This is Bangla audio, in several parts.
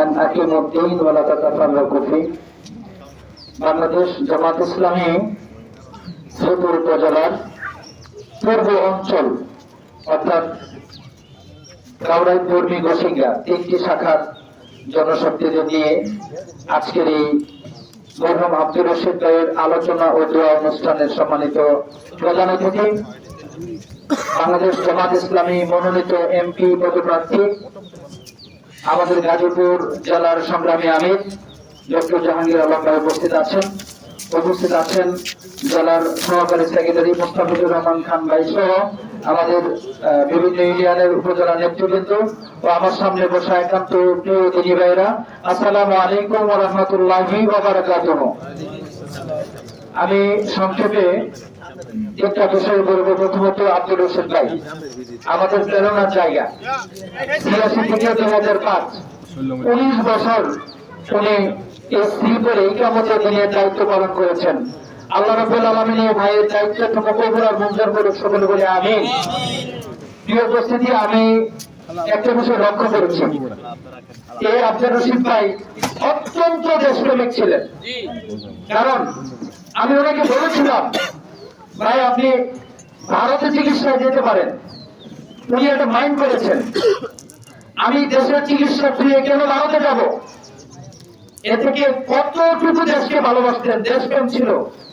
আন আকিমুদ্দিন ওয়ালা তাতাফাররাকু ফি বাংলাদেশ জামাত ইসলামী শ্রীপুর উপজেলার পূর্ব অঞ্চল, অর্থাৎ কাউরাই ধর্মী গোসিঙ্গা তিনটি শাখার জনশক্তি নিয়ে আজকের এই মরহম আব্দুর রশিদ ভাইয়ের আলোচনা ও দোয়া অনুষ্ঠানের সম্মানিত প্রধান অতিথি, বাংলাদেশ জামাত ইসলামী মনোনীত এমপি পদপ্রার্থী আমাদের গাজীপুর জেলার সংগ্রামী আমির ডক্টর জাহাঙ্গীর আলম উপস্থিত আছেন। উপস্থিত আছেন জেলার সহকারী সেক্রেটারি মোস্তাফিজুর রহমান খান ভাই সহ আমাদের বিভিন্ন ইউনিয়নের উপজেলা নেতৃবৃন্দ ও আমার সামনে বসা একান্ত প্রিয় দিনী ভাইরা আসসালামু আলাইকুম রাহমাতুল্লাহি বারাকাতুহু। আমি সংক্ষেপে একটা বিষয় বলব, প্রথমত আব্দুল রশিদ ভাই। আমাদের প্রেরণার জায়গা। ছিয়াশি থেকে দুই হাজার পাঁচ। উনিশ বছর উনি এই শ্রীপুরে ইকামতের দিনের দায়িত্ব পালন করেছেন। আল্লাহ রবুল আলমিন এই ভাইয়ের দায়িত্ব আর মঞ্জুর করুক সকলে বলে আমি প্রিয় উপস্থিতি, আমি একটা বিষয় লক্ষ্য করেছি। এই আব্দুল রশিদ ভাই অত্যন্ত দেশপ্রেমিক ছিলেন। কারণ আমি ওনাকে বলেছিলাম ভাই আপনি ভারতে চিকিৎসায় যেতে পারেন। উনি একটা মাইন্ড করেছেন। আমি দেশের চিকিৎসা ফিরে কেন ভারতে যাব? এ থেকে কতটুকু দেশকে ভালোবাসতেন দেশপ্রেম ছিল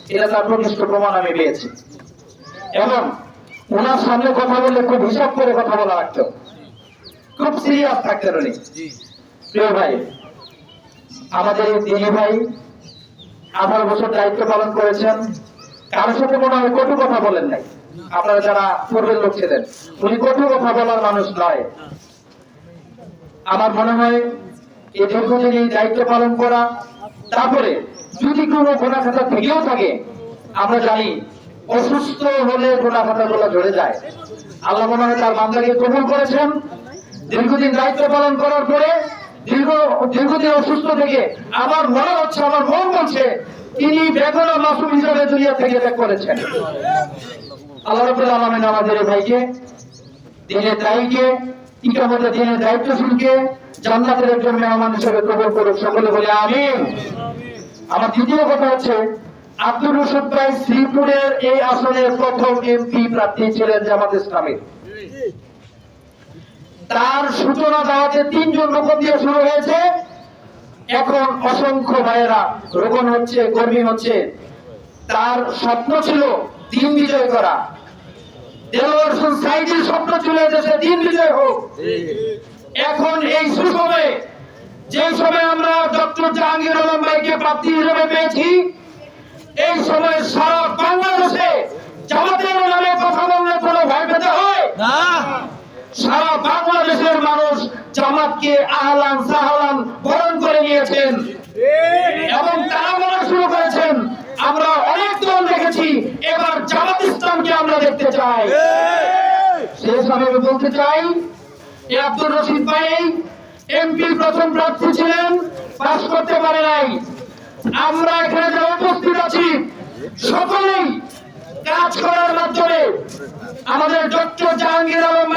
এটা তার প্রতিষ্ঠ প্রমাণ আমি পেয়েছি। এবং ওনার সামনে কথা বললে খুব হিসাব করে কথা বলা লাগতো। খুব সিরিয়াস থাকতেন উনি। প্রিয় ভাই আমাদের এই দিনী ভাই আঠারো বছর দায়িত্ব পালন করেছেন। কারোর সাথে মনে হয় কটু কথা বলেন নাই। আপনারা যারা পূর্বের লোক ছিলেন, উনি কটু কথা বলার মানুষ নয়। আমার মনে হয় এই দীর্ঘদিন এই দায়িত্ব পালন করা, তারপরে যদি কোনো গোনা খাতা থেকেও থাকে, আমরা জানি অসুস্থ হলে গোনা খাতা গুলো ঝরে যায়। আল্লাহ মনে হয় তার বান্দাকে কবুল করেছেন। দীর্ঘদিন দায়িত্ব পালন করার পরে দীর্ঘ, দীর্ঘদিন অসুস্থ থেকে আমার মনে হচ্ছে, আমার মন বলছে, তিনি বেদনা মাসুম হিসাবে দুনিয়া থেকে ত্যাগ করেছেন। আল্লাহ রবুল আলমিন আমাদের ভাইকে, দিনের দায়ীকে ইকামতে দিনের দায়িত্বশীলকে জান্নাতের একজন মেহমান হিসেবে কবল করুক, সকলে বলে আমিন। আমার দ্বিতীয় কথা হচ্ছে, আব্দুল রশিদ ভাই শ্রীপুরের এই আসনের প্রথম এমপি প্রার্থী ছিলেন জামাত ইসলামী। তার সূচনা দেওয়াতে তিনজন রোপণ দিয়ে শুরু হয়েছে। এখন অসংখ্য ভাইয়েরা রোপণ হচ্ছে, কর্মী হচ্ছে। তার স্বপ্ন ছিল দিন বিজয় করা। স্বপ্ন দেশে দিন বিজয় হোক। এখন এই সুসময়ে, যে সময় আমরা ডক্টর জাহাঙ্গীর আলম ভাইকে প্রাপ্তি হিসেবে পেয়েছি, এই সময় সারা বাংলাদেশে জামাতের নামে কথা বললে কোনো ভয় পেতে হয় সারা বাংলাদেশের মানুষ জামাতকে আহলান সাহলান বরণ করে নিয়েছেন। এবং তারা বলা শুরু করেছেন, আমরা অনেক দল দেখেছি, এবার জামাত ইসলামকে আমরা দেখতে চাই। শেষ আমি বলতে চাই, এ আব্দুর রশিদ ভাই এমপি প্রথম প্রার্থী ছিলেন, পাশ করতে পারে নাই। আমরা এখানে যারা উপস্থিত আছি, সকলেই কাজ করার মাধ্যমে আমাদের ডক্টর জাহাঙ্গীর আলম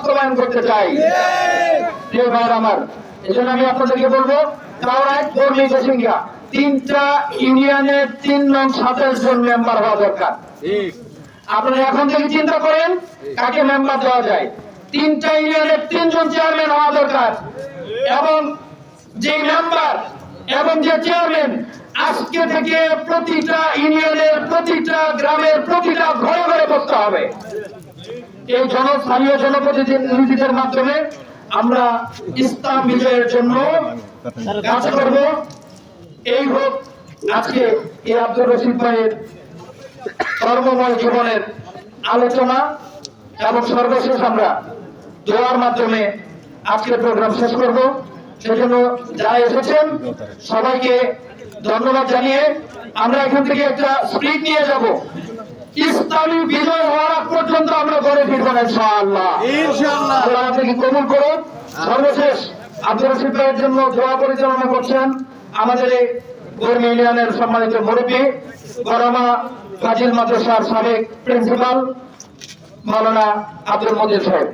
বাস্তবায়ন করতে চাই। প্রিয় ভাইয়ের আমার, এজন্য আমি আপনাদেরকে বলব তিনটা ইউনিয়নের তিন নং জন মেম্বার হওয়া দরকার। আপনারা এখন থেকে চিন্তা করেন, কাকে মেম্বার দেওয়া যায়। তিনটা ইউনিয়নের তিনজন চেয়ারম্যান হওয়া দরকার। এবং যে মেম্বার এবং যে চেয়ারম্যান আজকে থেকে প্রতিটা ইউনিয়নের প্রতিটা গ্রামের প্রতিটা ঘরে ঘরে বসতে হবে। এই জনস্থানীয় জনপ্রতিনিধিদের মাধ্যমে আমরা ইসলাম বিজয়ের জন্য কাজ করব, এই হোক আজকে এই আব্দুর রশিদ ভাইয়ের কর্মময় জীবনের আলোচনা এবং সর্বশেষ আমরা দোয়ার মাধ্যমে আজকের প্রোগ্রাম শেষ করব। সেজন্য যারা এসেছেন, সবাইকে ধন্যবাদ জানিয়ে আমরা এখান থেকে একটা স্পিড নিয়ে যাব। ইসলামী বিজয় হওয়ার আগ পর্যন্ত আমরা ঘরে ফিরবো না ইনশাআল্লাহ। আল্লাহ আপনাকে কবুল করুন? সর্বশেষ রশিদ ভাইয়ের জন্য দোয়া পরিচালনা করছেন আমাদের এই কর্মী ইউনিয়নের সম্মানিত মুরব্বী গরমা ফাজিল মাদ্রাসার সাবেক প্রিন্সিপাল মাওলানা আব্দুল মজিদ সাহেব।